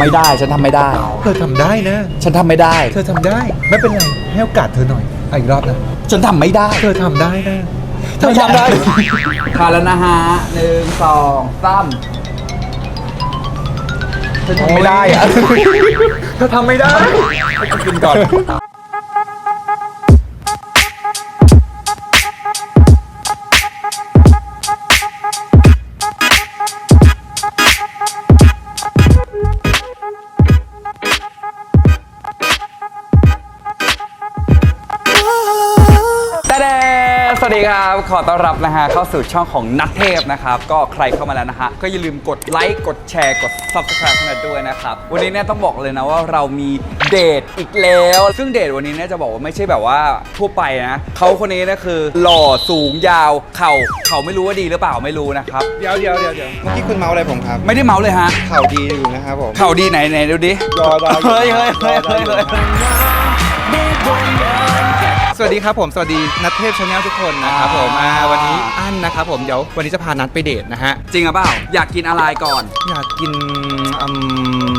ไม่ได้ฉันทำไม่ได้ เธอทำได้นะ ฉันทำไม่ได้ เธอทำได้ไม่เป็นไรให้โอกาสเธอหน่อยอะอีกรอบนะ ฉันทำไม่ได้เธอทำได้นะเธอทำได้ค่ะแล้วนะฮะหนึ่งสองสามฉันทำไม่ได้อะ เธอทำไม่ได้ กินก่อน ดีครับ ขอต้อนรับนะฮะเข้าสู่ช่องของนัทเทพนะครับ ก็ใครเข้ามาแล้วนะฮะ ก็อย่าลืมกดไลค์ กดแชร์ กด subscribe กันด้วยนะครับ วันนี้เนี่ยต้องบอกเลยนะว่าเรามีเดทอีกแล้ว ซึ่งเดทวันนี้เนี่ยจะบอกว่าไม่ใช่แบบว่าทั่วไปนะเขาคนนี้เนี่ยคือ หล่อสูงยาว เข่าเข่าไม่รู้ว่าดีหรือเปล่าไม่รู้นะครับ เดี๋ยวเดี๋ยวเดี๋ยวเดี๋ยวเมื่อกี้คุณเมาอะไรผมครับ ไม่ได้เมาเลยฮะ ข่าวดีอยู่นะครับผม เข่าดีไหนไหนดูดิรอรออยู่เฮ้ยเฮ้ยเฮ้ยรอเฮ้ยอยู่เฮ้ย สวัสดีครับผมสวัสดีนัทเทพชาแนลทุกคนนะครับผมอ่า วันนี้อั้นนะครับผมเดี๋ยววันนี้จะพานัทไปเดทนะฮะจริงหรือเปล่า อยากกินอะไรก่อน อยากกินอื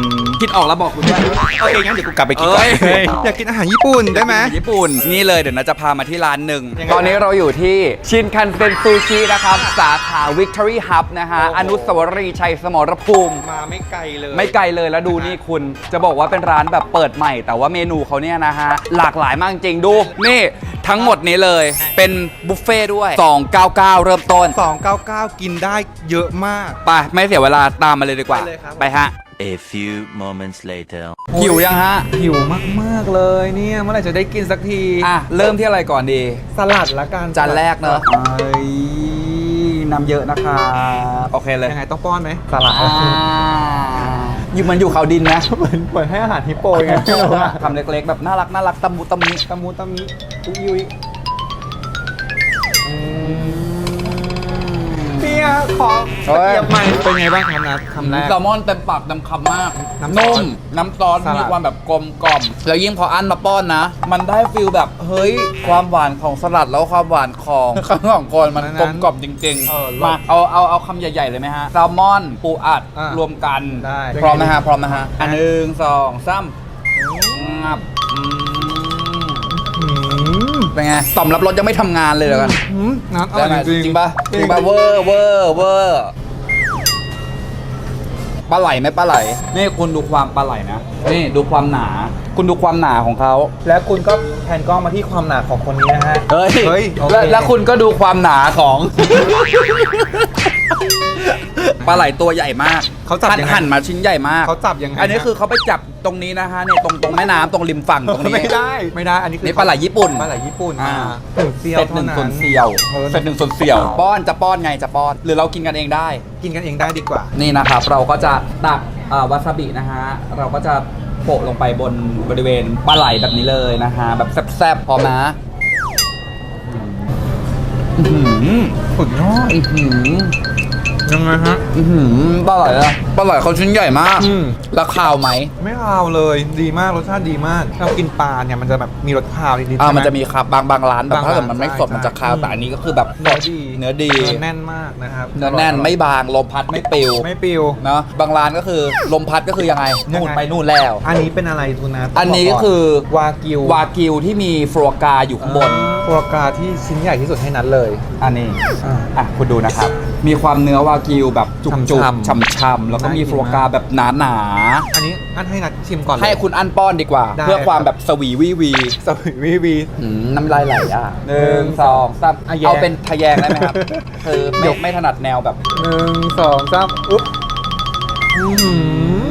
ม คิดออกแล้วบอกคุณด้วยโอเคงั้นเดี๋ยวกูกลับไปคิดก่อนเอ้ย อยากกินอาหารญี่ปุ่นได้ไหมญี่ปุ่นนี่เลยเดี๋ยวนะจะพามาที่ร้านหนึ่งยังไงตอนนี้เราอยู่ที่ชินคันเซ็นซูชินะครับ สาขา Victory Hub นะฮะโอ้โหอนุสาวรีย์ชัยสมรภูมิ มาไม่ไกลเลย ไม่ไกลเลยแล้วดูนี่คุณ จะบอกว่าเป็นร้านแบบเปิดใหม่ แต่ว่าเมนูเขาเนี่ยนะฮะ หลากหลายมากจริงดู นี่ทั้งหมดนี้เลย เป็นบุฟเฟ่ด้วย 299 เริ่มต้น299 กินได้เยอะมาก ไปไม่เสียเวลาตามมาเลยดีกว่า ไปเลยครับ ไปฮะ A few moments later. หิวยังฮะ หิวมาก ๆ เลยเนี่ยเมื่อไหร่จะได้กินสักที อะ เริ่มที่อะไรก่อนดี สลัดละกันจานแรกเนอะเอ้ยนำเยอะนะคะ โอเคเลยยังไงต้องป้อนไหมสลัดอ่าอยู่มันอยู่เขาดินนะ เหมือนเหมือนให้อาหารฮิปโปยังไงไม่รู้อะคำเล็กๆ แบบน่ารักน่ารักตะมุตะมิตะมูตะมิอุ้ยอุ้ย พี่อะขอตะเกียบใหม่เป็นไงบ้างครับนัดคำแรกแซลมอนเต็มปากเต็มคำมากน้ำซอสนุ่มน้ำซอสสลัดมีความแบบกลมกล่อมแล้วยิ่งพออันมาป้อนนะ มันได้ฟิลแบบเฮ้ยความหวานของสลัดแล้วความหวานของข้างของคนมันกลมกล่อมจริงเออๆมาเอาเอาเอาคำใหญ่ๆเลยไหมฮะแซลมอนปูอัดอะรวมกันได้พร้อมนะฮะพร้อมนะฮะอันหนึ่งสองสามงับอืมอืม เป็นไงต่อมรับรสยังไม่ทำงานเลยเหรอกันอืมนัดอได้ร่อยไหมจริงจริงปะจริงปะเวอร์เวอร์เวอร์ปลาไหลไหมปลาไหล นี่คุณดูความปลาไหลนะ นี่ดูความหนา คุณดูความหนาของเขาแล้วคุณก็แผนกล้องมาที่ความหนาของคนนี้นะฮะ เฮ้ยเฮ้ยโอเคแล้วแล้วคุณก็ดูความหนาของปลาไหลตัวใหญ่มากเขาจับหั่นยังไงหั่นมาชิ้นใหญ่มากเขาจับยังไงอันนี้คือเขาไปจับ ตรงนี้นะฮะเนี่ยตรงตรงแม่น้ำตรงริมฝั่งตรงนี้ไม่ได้ไม่ได้อันนี้คือนี่ปลาไหลญี่ปุ่น ปลาไหลญี่ปุ่นอ่าหนึ่งเซียวเซตหนึ่งท่าส่วนเสียวออเซตหนึ่งส่วนเสียว ป้อนจะป้อนไงจะป้อน หรือเรากินกันเองได้ กินกันเองได้ดีกว่า นี่นะครับ เราก็จะตักอ่าวาซาบินะฮะ เราก็จะโปะลงไปบนบริเวณปลาไหลแบบนี้เลยนะฮะ แบบแซ่บๆพร้อมนะอื้อหือสุดยอดอื้อหือยังไงฮะ อื้อหือปลาไหลอะปลาไหลเขาชิ้นใหญ่มาก อืม แล้วคาวไหมไม่คาวเลยดีมากรสชาติดีมากเรากินปลาเนี่ยมันจะแบบมีรสคาวนิดๆอ่าใช่ไห มันจะมีคาวบางบางร้านแบบบางร้านถ้าเกิดมันไม่สดใช่มันจะคาวใช่ แต่อันนี้ก็คือแบบสเนื้อดดีเนื้อดี เนื้อแน่นมากนะครับเนื้อแน่นไม่บางลมพัดไม่ปลิวไม่ปิว เนาะบางร้านก็คือลมพัดก็คือยังไงนู่นไปนู่นแล้ว อันนี้เป็นอะไรทุนะอันนี้ก็คือ วากิววากิวที่มีฟลัวกราอยู่ข้างบนโฟกาที่ชิ้นใหญ่ที่สุดให้นัดเลย อันนี้ อ่าอะ คุณดูนะครับ มีความเนื้อวากิวแบบจุกจุกฉ่ำๆช่ำช่ำๆ แล้วก็มีน่ากินฟลัวกราแบบหนาหนาอันนี้อันให้นัดชิมก่อนๆเลย ให้คุณอันป้อนดีกว่า ได้ เพื่อความแบบสวีวีวีสวีวีวีหืมน้ำลายไหลอะหนึ่งสองสามอะแยง เอาเป็นทะแยงได้ไหมครับ คือไม่ไม่ถนัดแนวแบบหนึ่งสองสามอุ๊บอื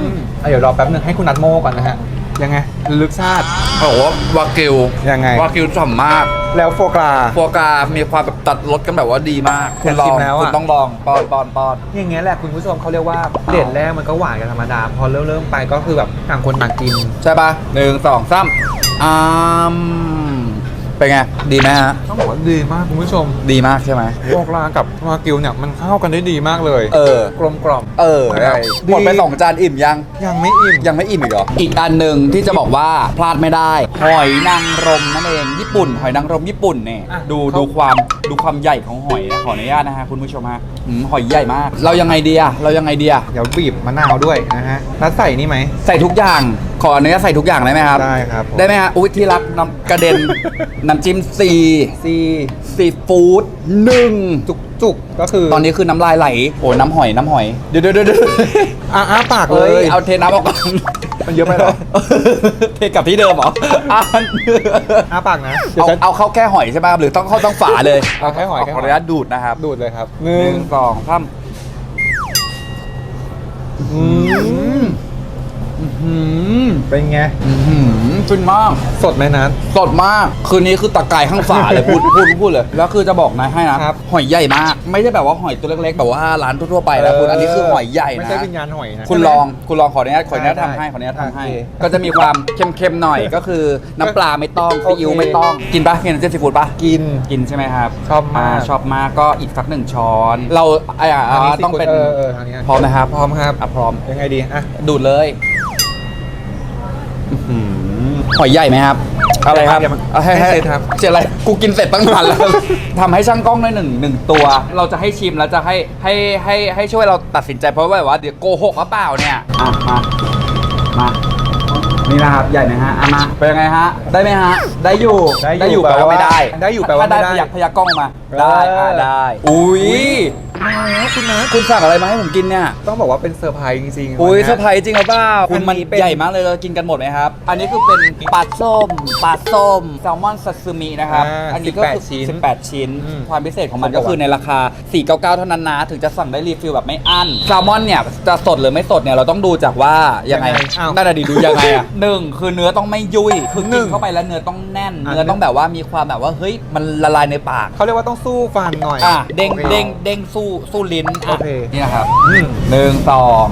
มอะเดี๋ยวรอแป๊บนึงให้คุณนัดโม่ก่อนนะฮะ ยังไง ลึกชาติ โอ้โหวากิวยังไง วากิวฉ่ำมาก แล้วโฟกราฟลัวกรามีความแบบตัดรสกันแบบว่าดีมาก คุอณยากลชิองมแล้วอะ คุณต้องลองป้อนป้อนป้อน อย่างเงี้ยแหละคุณผู้ชมเขาเรียกว่าเดทแรกมันก็หวานกันธรรมดา พอเริ่มเริ่มไปก็คือแบบต่างคนต่างกิน ใช่ปะหนึ่งสองสามอ้าม เเป็นไง ดีไหมฮะ ต้องบอกว่าดีมากคุณผู้ชมดีมากใช่ไหมโอกลากับวากิวเนี่ยมันเข้ากันได้ดีมากเลยเออ กลมกล่อม เออใช่หมดไปสองจานอิ่มยัง ยังไม่อิ่ม ยังไม่อิ่มอีกเหรอ อีกอันหนึ่งที่จะบอกว่าพลาดไม่ได้ หอยนางรมนั่นเอง ญี่ปุ่น หอยนางรมญี่ปุ่นเนี่ย อะดูเขาดูความดูความใหญ่ของหอยนะ ขออนุญาตนะฮะคุณผู้ชมฮะอืมหอยใหญ่มาก เรายังไงดีอะเรายังไงดีอะเดี๋ยวบีบมะนาวด้วยนะฮะแล้วใส่นี่ไหมใส่ทุกอย่าง ขออนุญาตใส่ทุกอย่างได้ไหมครับ ได้ครับผมได้ไหมฮะอุ้ยที่รักน้ำกระเด็น น้ำจิ้มซีซีซีฟู้ดหนึ่งจุกจุกก็คือตอนนี้คือน้ำลายไหล โอ้น้ำหอยน้ำหอย เดี๋ยวเดี๋ยวเดี๋ยวเดี๋ยวอะอ้าปากเลเอ้ยยเอาเทน้ำออกก่อนมันเยอะไปเหรอเทกลับที่เดิมเหรออะอ้าปากนะเดี๋ยวเอาฉัน เอาเข้าแค่หอยใช่ไหมครับหรือต้องเข้าต้องฝาเลยเอาแค่หอยแค่หอยขออนุญาตดูดนะครับดูดเลยครับหนึ่งสองสามอืมอืม เป็นไงอื้อหือฟินมาก สดไหมนัทสดมาก คืนนี้คือตะกายข้างฝาเลยพูดพูดพูดเลย แล้วคือจะบอกนายให้นะครับหอยใหญ่มาก ไม่ใช่แบบว่าหอยตัวเล็กๆ แบบว่าร้านทั่วๆไปนะคุณ อันนี้คือหอยใหญ่ไม่นะใช่วิญญาณหอยนะ คุณลอง คุณลองขออนุญาตขออนุญาตได้ทำให้ ขออนุญาตทำให้โอเคก็จะมีความเค็มๆหน่อย ก็คือน้ำปลาไม่ต้องซีอิ๊วโอเคไม่ต้อง กินปะกินน้ำจิ้มซีฟู้ดปะกิน กินใช่ไหมครับ ชอบมาก ชอบมากก็อีกสักหนึ่งช้อน เราอ่าอันนี้ต้องเป็นเออเออทางนี้ฮะพร้อมนะครับ พร้อมครับอะพร้อมยังไงดีอะดูดเลย หอยใหญ่ไหมครับ อะไรครับเดี๋ยวมันเอาให้ให้ให้เสร็จครับ เสร็จอะไรกูกินเสร็จตั้งนานแล้ว ทำให้ช่างกล้องได้หนึ่งหนึ่งตัว เราจะให้ชิมแล้วจะให้ให้ให้ให้ช่วยเราตัดสินใจเพราะว่าแบบว่าเดี๋ยวโกหกหรือเปล่าเนี่ยอะมามานี่นะครับใหญ่ไหมฮะอะมาเป็นยังไงฮะ ได้ไหมฮะ ได้อยู่ได้อยู่แปลว่าไม่ได้ได้อยู่แปลว่าถ้ไม่ได้พยักพยักกล้องมา ได้อะเอ อได้อุ้ยคุณนัทคุณสั่งอะไรมาให้ผมกินเนี่ย ต้องบอกว่าเป็นเซอร์ไพรส์จริงๆอุ้ยวันเซอนี้ร์ไพรส์จริงหรือเปล่าอันนี้คุณมันเป็น ใหญ่มากเลยเรากินกันหมดไหมครับ อันนี้คือเป็น ปลาส้มปลาส้มแซลมอนซาซิมินะครับอ่าอันนี้ก็คือ18ชิ้น18 ชิ้น อืมความพิเศษของมันก็คือในราคา 499 เท่านั้นนะ ถึงจะสั่งได้รีฟิลแบบไม่อั้นแซลมอนเนี่ยจะสดหรือไม่สดเนี่ยเราต้องดูจากว่ายังไงยังไงอ้าวนั่นน่ะดีดูยังไงอะ หนึ่งคือเนื้อต้องไม่ยุ่ยคือหนึ่กินงเข้าไปแล้วเนื้อต้องแน่น อะ เนื้อต้องแบบว่ามีความแบบว่าเฮ้ยมันละลายในปาก เขาเรียกว่าต้องสู้ฟันหน่อยอะเด้งโอค เด้งเด้งสู้สู้ลิ้นอะโอเค นี่นะครับอืม หนึ่งสอง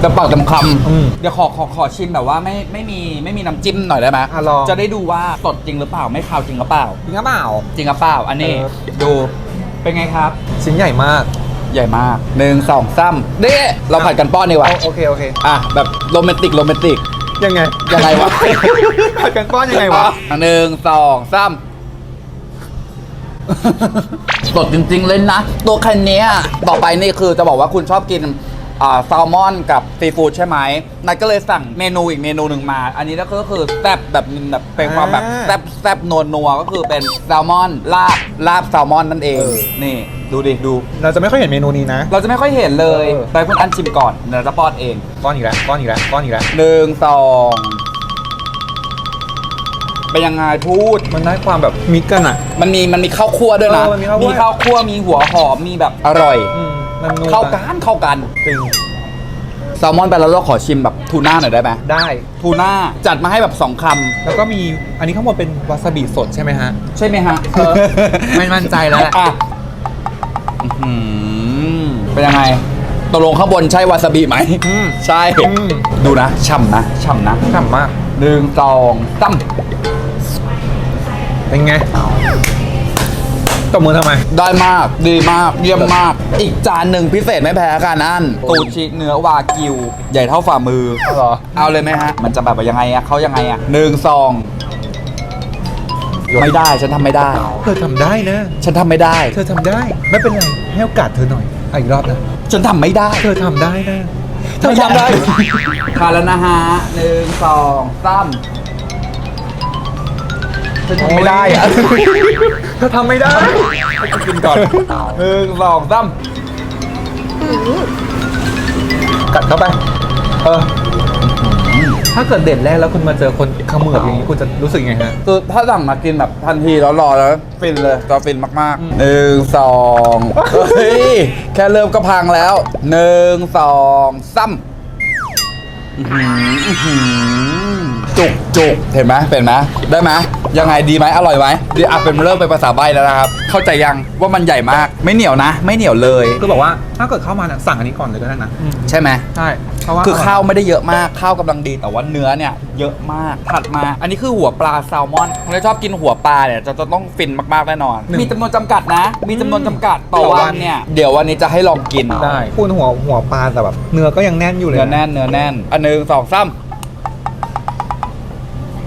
เต็มปากเต็มคอืมำเดี๋ยวขอขอขอชิมแบบว่าไม่ไม่มีไม่มีน้ำจิ้มหน่อยได้ไหมอะลอง จะได้ดูว่าสดจริงหรือเปล่าไม่คาวจริงหรือเปล่า จริงหรือเปล่า จริงหรือเปล่า อันนี้เออ ดูเป็นไงครับ ชิ้นใหญ่มากใหญ่มากหนึ่งสองสามเด้เราผัดกันป้อนดีกว่าเอาโอเคโอเค อะแบบโรแมนติกโรแมนติก ยังไงยังไงวะ ผัดกันป้อนยังไงวะ อ่หนึ่งสองสาม สดจริง ๆ เลยนะ ตัวแค่เนี้ยต่อไปนี่คือจะบอกว่าคุณชอบกินอ่าแซลมอนกับซีฟู้ดใช่ไหมนัทก็เลยสั่งเมนูอีกเมนูหนึ่งมา อันนี้ก็คือแซบแบบแบบเป็นความแบบอ่า แซบแซบนัวนัวๆก็คือเป็นแซลมอนลาบลาบแซลมอนนั่นเองเออนี่ ดูดิดู เราจะไม่ค่อยเห็นเมนูนี้นะเราจะไม่ค่อยเห็นเลยเออไปคุณอันชิมก่อนเดี๋ยวเราจะป้อนเอง ป้อนอีกแล้วป้อนอีกแล้วป้อนอีกแล้วหนึ่งสอง เป็นยังไงพูด มันได้ความแบบมิกกันอะ มันมีมันมีข้าวคั่วด้วยนะ เออมันมีข้าวคั่วข้าวคั่วมีหัวหอมมีแบบอร่อย อืมมันนัวเข้ากันเข้ากัน จริงแซลมอนไปแล้วเราขอชิมแบบทูน่าหน่อยได้ไหมได้ ทูน่าจัดมาให้แบบสองคแล้วก็มีอันนี้ข้างบนเป็นวาซาบิสดใช่ไหมฮะำใช่ไหมฮะเออ ไม่มั่นใจแล้วแหละ อะอื้อหือเป็นยังไงตกลงข้างบนใช่วาซาบิไหมอืมใช่ อืม ดูนะฉ่ำนะฉ่ำนะ ฉ่ำมาก หนึ่งสองสาม เป็นไงตบมือทำไม ได้มาก ดีมาก เยี่ยมมาก อีกจานหนึ่งพิเศษไม่แพ้กันอันตูชิเนื้อวากิว ใหญ่เท่าฝ่ามือเอาเหรอ เอาเลยไหมฮะ มันจะแบบว่ายังไงอะเขายังไงอะหนึ่งสองไม่ได้ฉันทำไม่ได้ เธอทำได้นะ ฉันทำไม่ได้ เธอทำได้ ไม่เป็นไร ให้โอกาสเธอหน่อยอะอีกรอบนะ ฉันทำไม่ได้ เธอทำได้นะ เธอทำได้ทานแล้วนะฮะหนึ่งสองสาม ฉันทำไม่ได้อะเธอทำไม่ได้กินก่อนหนึ่งสองสามกัดเข้าไป เออ ถ้าเกิดเด่นแรกแล้วคุณมาเจอคนเขมือบอย่างนี้คุณจะรู้สึกยังไงฮะ คือถ้าสั่งมากินแบบทันทีแล้วรอแล้วฟินเลยจะฟินมากๆหนึ่งสองเฮ้ยแค่เริ่มก็พังแล้วหนึ่งสองซ้ำอื้อหืออื้อหือ จุกจุกเห็นไหมเป็นไหมได้ไหมยังไงดีไหมอร่อยไหมดีอะเป็นเริ่มเป็นภาษาใบแล้วนะครับเข้าใจยังว่ามันใหญ่มากไม่เหนียวนะ ไม่เหนียวเลย คือบอกว่าถ้าเกิดเข้ามาเนี่ยสั่งอันนี้ก่อนเลยก็ได้นะใช่ไหมใช่เพราะว่าคือข้าวไม่ได้เยอะมากข้าวกำลังดีแต่ว่าเนื้อเนี่ยเยอะมากถัดมา อันนี้คือหัวปลาแซลมอนคนที่ชอบกินหัวปลาเนี่ยจะจะต้องฟินมากๆแน่นอน มีจำนวนจำกัดนะ มีจำนวนจำกัดต่อวันเนี่ยเดี๋ยววันนี้จะให้ลองกินได้คุณหัวหัวปลาแต่แบบเนื้อก็ยังแน่นอยู่เลยเนื้อแน่นเนื้อแน่นอันหนึ่งสองสาม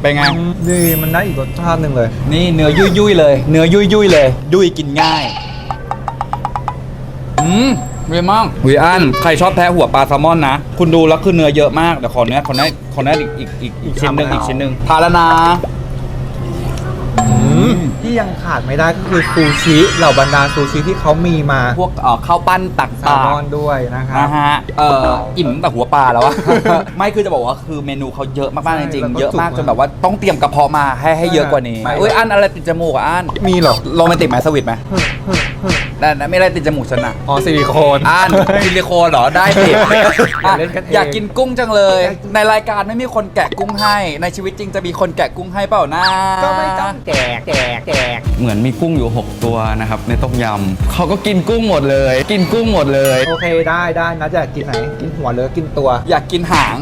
เป็นไงอืมดีมันได้อีกรสชาติหนึ่งเลย นี่เนื้อยุ่ยยุ่ยๆเลย เนื้อยุ่ยยุ่ยๆเลย ยุ่ยกินง่าย อืมเวียมั่งวีอันใครชอบแท้หัวปลาแซลมอนนะ คุณดูแล้วคือเนื้อเยอะมาก เดี๋ยวขอเนื้อขอเนื้อขอเนื้ออีกอีกอีกอีกชิ้นหนึ่งคำแล้วอีกชิ้นหนึ่งทานแล้วนะ ที่ยังขาดไม่ได้ก็คือซูชิเหล่าบรรดาซูชิที่เขามีมาพวกเอ่อข้าวปั้นตักแซลตามอนด้วยนะครับนะฮะเอ่ออิ่มตั้งแต่หัวปลาแล้วอะ ไม่คือจะบอกว่าคือเมนูเขาเยอะมากๆจริงใช่ๆเยอะมากแล้วก็จุกจนแบบว่าต้องเตรียมกระเพาะมาให้ให้เยอะกว่านี้ใช่เอ้ยอันอะไรติดจมูกอะอันมีเหรอโรแมนติกไหมสวิตไหมนั่นนะไม่ได้ติดจมูกฉันนะอ๋อซิลิโคนอ่านซิลิโคนเหรอได้สิ อย่าเล่นกันเอง อยากกินกุ้งจังเลย ในรายการไม่มีคนแกะกุ้งให้ ในชีวิตจริงจะมีคนแกะกุ้งให้เปล่านะ ก็ไม่ต้องแจกแจกแจกเหมือนมีกุ้งอยู่ 6 ตัวนะครับในต้มยำเขาก็กินกุ้งหมดเลย กินกุ้งหมดเลย โอเคได้ได้นะจะกินไหนกินหัวหรือกินตัว อยากกินหาง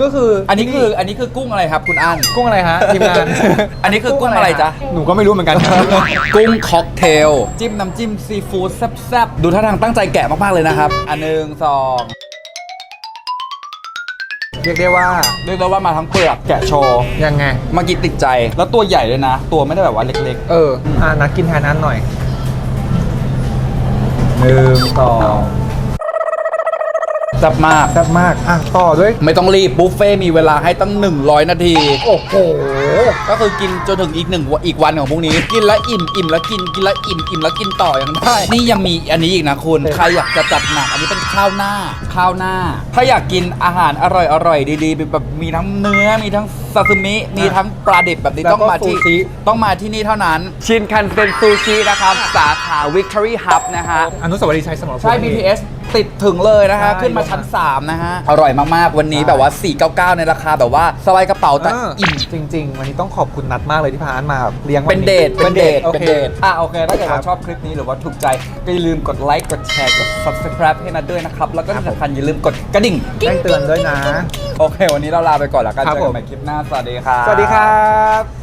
ก็คืออัอันนี้คืออันนี้คือกุ้งอะไรครับคุณอันกุ้งอะไรฮะทีมงาน อันนี้คือกุ้งอะไรจ๊ะ หนูก็ไม่รู้เหมือนกัน กุ้งค็อกเทล จิ้มน้ำจิ้มซีฟู้ดแซ่บๆ ดูท่าทางตั้งใจแกะมาก ๆ เลยนะครับ อันหนึ่งสอง เรียกได้ว่าเรียกได้ว่ามาทั้งเปลือกแกะโชว์ยังไงเมื่อกี้ติดใจ แล้วตัวใหญ่เลยนะ ตัวไม่ได้แบบว่าเล็กเอออ่านัดกินแทนนั้นหน่อยหนึ่งสองๆ แซ่บมาก แซ่บมากอะต่อด้วย ไม่ต้องรีบบุฟเฟ่ต์มีเวลาให้ตั้ง 100 นาที โอ้โห ก็คือกินจนถึงอีกหนึ่งวันอีกวันของพรุ่งนี้ กินแล้วอิ่มอิ่มแล้วกินกินแล้วอิ่มอิ่มแล้วกินต่อยังได้ นี่ยังมีอันนี้อีกนะคุณ ใครอยากจะจัดหนักอันนี้เป็นข้าวหน้า ข้าวหน้า ถ้าอยากกินอาหารอร่อยอร่อยดีๆแบบมีทั้งเนื้อมีทั้งซาซิมิมีทั้งปลาดิบแบบนี้แล้วต้องก็มาที่ซูชิ ต้องมาที่นี่เท่านั้น ชินคันเซ็นซูชินะครับสาขา Victory Hub นะฮะ อนุสาวรีย์ชัยสมรภูมิ ใช่ BTS ติดถึงเลยนะฮะ ใช่ขึ้นมาชั้น 3 นะฮะ อร่อยมากๆ วันนี้แบบว่า 499 ในราคาแบบว่าสบายกระเป๋าแต่เอออิ่ม จริง ๆ วันนี้ต้องขอบคุณนัดมากเลยที่พาอันมาแบบเลี้ยงวัเป็นเดทเป็นเดทโอเป็นเคเดท อะโอเค ถ้าเกิดครัว่าบชอบคลิปนี้หรือว่าถูกใจ ก็อย่าลืมกดไลค์กดแชร์กด subscribe ให้นัดด้วยนะครับ แล้วก็ที่สำคัญอย่าลืมกดกระดิ่ง แจ้งเตือนด้วยนะ โอเค วันนี้เราลาไปก่อนแล้วกันครับเจอผกันมใหม่คลิปหน้า สวัสดีครับ สวัสดีครับ